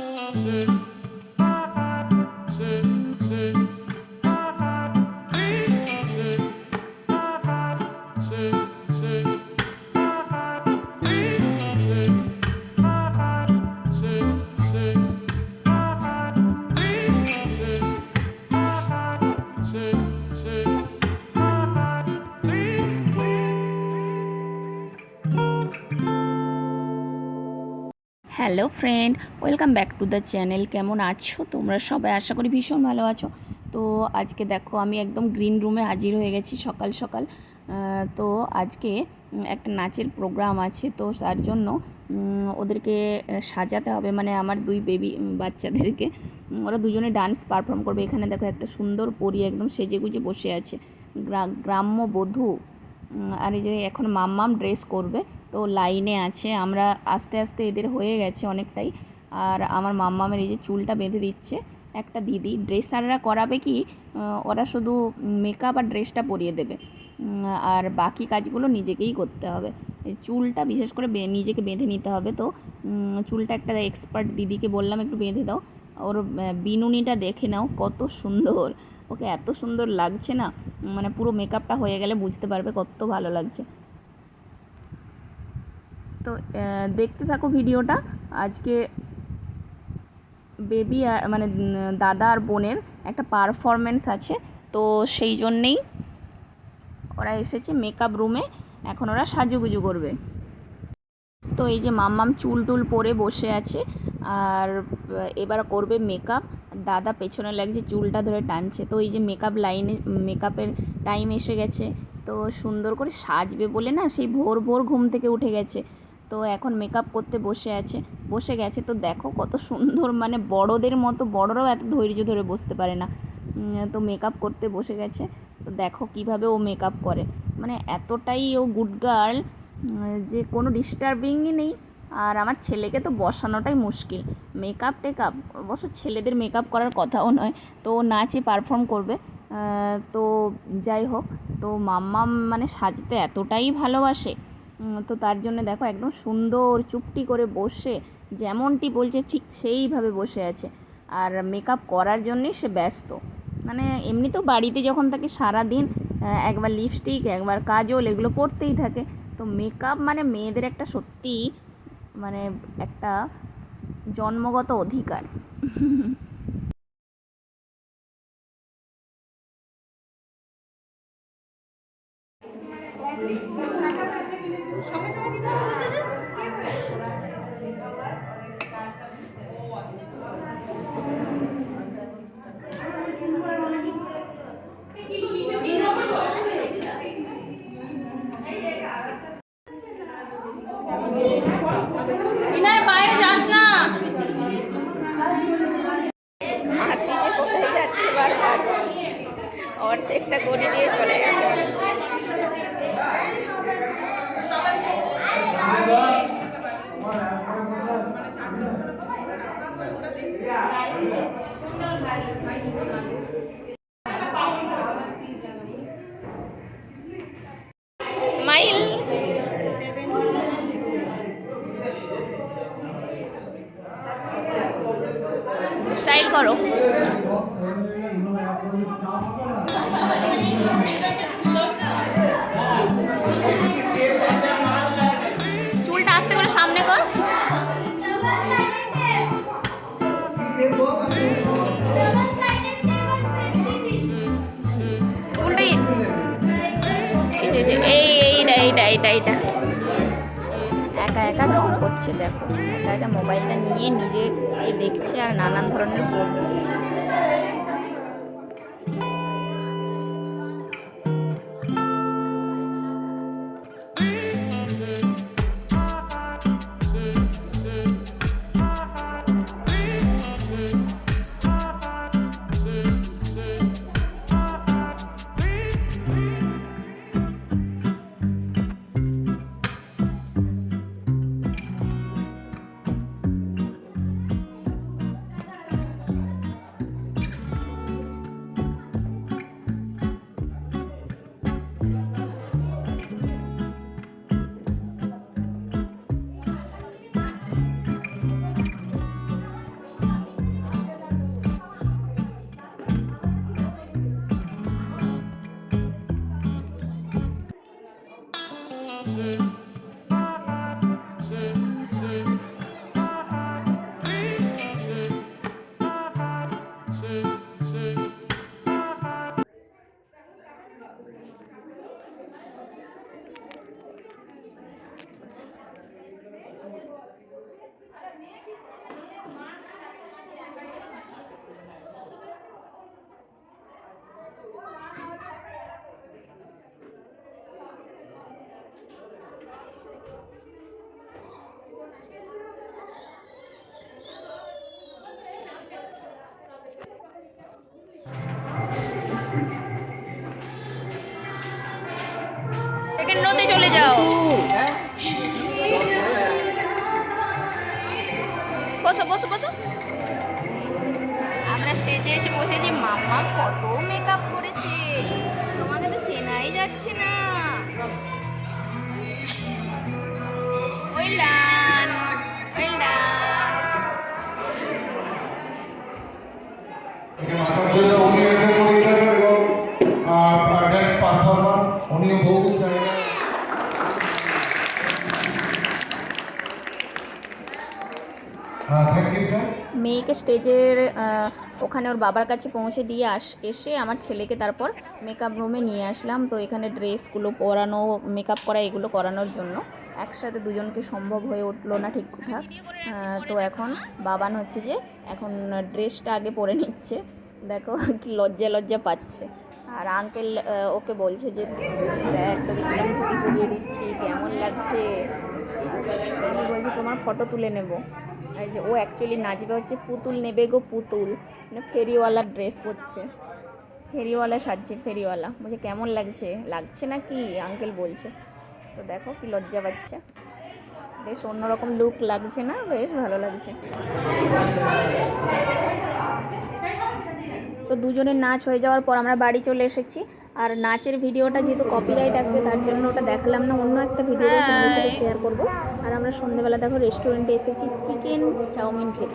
Take hello friend, welcome back to the channel. কেমন আছো তোমরা? সবাই আশা করি ভীষণ ভালো আছো। তো আজকে দেখো, আমি একদম গ্রিন রুমে হাজির হয়ে গেছি সকাল সকাল। তো আজকে একটা নাচের প্রোগ্রাম আছে। তো তার জন্য ওদেরকে সাজাতে হবে। মানে আমার দুই বেবি বাচ্চাদেরকে। ওরা দুজনে ডান্স পারফর্ম করবে। এখানে দেখো একটা সুন্দর পরি একদম সেজে গুজে বসে আছে। গ্রা- গ্রাম্য বধূ। আর এই যে এখন মাম্মাম ড্রেস করবে। তো লাইনে আছে। আমরা আস্তে আস্তে এদের হয়ে গেছে অনেকটাই। আর আমার মাম্মামের এই যে চুলটা বেঁধে দিচ্ছে একটা দিদি, ড্রেসাররা করাবে কি ওরা শুধু মেকআপ আর ড্রেসটা পরিয়ে দেবে। আর বাকি কাজগুলো নিজেকেই করতে হবে। চুলটা বিশেষ করে নিজেকে বেঁধে নিতে হবে তো। চুলটা একটা এক্সপার্ট দিদিকে বললাম, একটু বেঁধে দাও। ওর বিনুনিটা দেখে নাও কত সুন্দর। ওকে এত সুন্দর লাগছে না। মানে পুরো মেকআপটা হয়ে গেলে বুঝতে পারবে কত ভালো লাগছে। তো দেখতে থাকো ভিডিওটা। আজকে বেবি মানে দাদা আর বোনের একটা পারফরমেন্স আছে। তো সেই জন্যেই ওরা এসেছে মেকআপ রুমে। এখন ওরা সাজুগুজু করবে। তো এই যে মাম্মাম চুল টুল পরে বসে আছে আর এবার করবে মেকআপ। দাদা পেছনে লাগছে চুলটা ধরে টানছে। তো এই যে মেকআপ লাইনে, মেকআপের টাইম এসে গেছে। তো সুন্দর করে সাজবে বলে না সেই ভোর ভোর ঘুম থেকে উঠে গেছে। তো এখন মেকআপ করতে বসে আছে, বসে গেছে। তো দেখো কত সুন্দর মানে বড়দের মতো, বড়রাও এত ধৈর্য ধরে বসতে পারে না। তো মেকআপ করতে বসে গেছে। তো দেখো কীভাবে ও মেকআপ করে। মানে এতটাই ও গুড গার্ল যে কোনো ডিস্টার্বিংই নেই। আর আমার ছেলেকে তো বসানোটাই মুশকিল। মেকআপ টেকআপ অবশ্য ছেলেদের মেকআপ করার কথাও নয়। তো নাচে পারফর্ম করবে। তো যাই হোক, তো মাম্মা মানে সাজতে এতটাই ভালোবাসে। তো তার জন্য দেখো একদম সুন্দর চুপটি করে বসে যেমনটি বলছে ঠিক সেইভাবে বসে আছে। আর মেকআপ করার জন্যেই সে ব্যস্ত। মানে এমনি তো বাড়িতে যখন থাকে সারাদিন আহ, একবার লিপস্টিক একবার কাজল এগুলো পরতেই থাকে। তো মেকআপ মানে মেয়েদের একটা সত্যি মানে একটা জন্মগত অধিকার। বিনয় বাইরে যাস না। মাসি যে কোথায় যাচ্ছে বারবার। অর্ধেকটা গড়ি দিয়ে চলে গেছে। স্মাইল স্টাইল করো। এইটা এইটা একা একা রং করছে, দেখো। একা একা মোবাইলটা নিয়ে নিজে দেখছে আর নানান ধরনের mountain. নদী চলে যাও। বসো বসো বসো। আমরা স্টেজে এসে বসেছি। মামা কত মেকআপ করেছি। মেয়েকে স্টেজের ওখানে ওর বাবার কাছে পৌঁছে দিয়ে আস, এসে আমার ছেলেকে তারপর মেকআপ রুমে নিয়ে আসলাম। তো এখানে ড্রেসগুলো পরানো মেকআপ করা, এগুলো করানোর জন্য একসাথে দুজনকে সম্ভব হয়ে উঠল না ঠিকঠাক তো এখন বাবান হচ্ছে যে, এখন ড্রেসটা আগে পরে নিচ্ছে। দেখো কি লজ্জা লজ্জা পাচ্ছে। আর আঙ্কেল ওকে বলছে যে দিচ্ছি, কেমন লাগছে? বলছি, তোমার ফটো তুলে নেব। যে ও অ্যাকচুয়ালি নাচবে হচ্ছে পুতুল নেবে গো পুতুল। মানে ফেরিওয়ালার ড্রেস পরছে। ফেরিওয়ালা সাজছে, ফেরিওয়ালা। বলছে, কেমন লাগছে? লাগছে না কি? আঙ্কেল বলছে। তো দেখো কি লজ্জা পাচ্ছে। বেশ অন্যরকম লুক লাগছে না? বেশ ভালো লাগছে। তো দুজনের নাচ হয়ে যাওয়ার পর আমরা বাড়ি চলে এসেছি। আর নাচের ভিডিওটা যেহেতু কপিরাইট আসবে, তার জন্য ওটা দেখালাম না, অন্য একটা ভিডিও শেয়ার করব। আর আমরা সন্ধ্যেবেলা দেখো রেস্টুরেন্টে এসেছি চিকেন চাউমিন খেতে।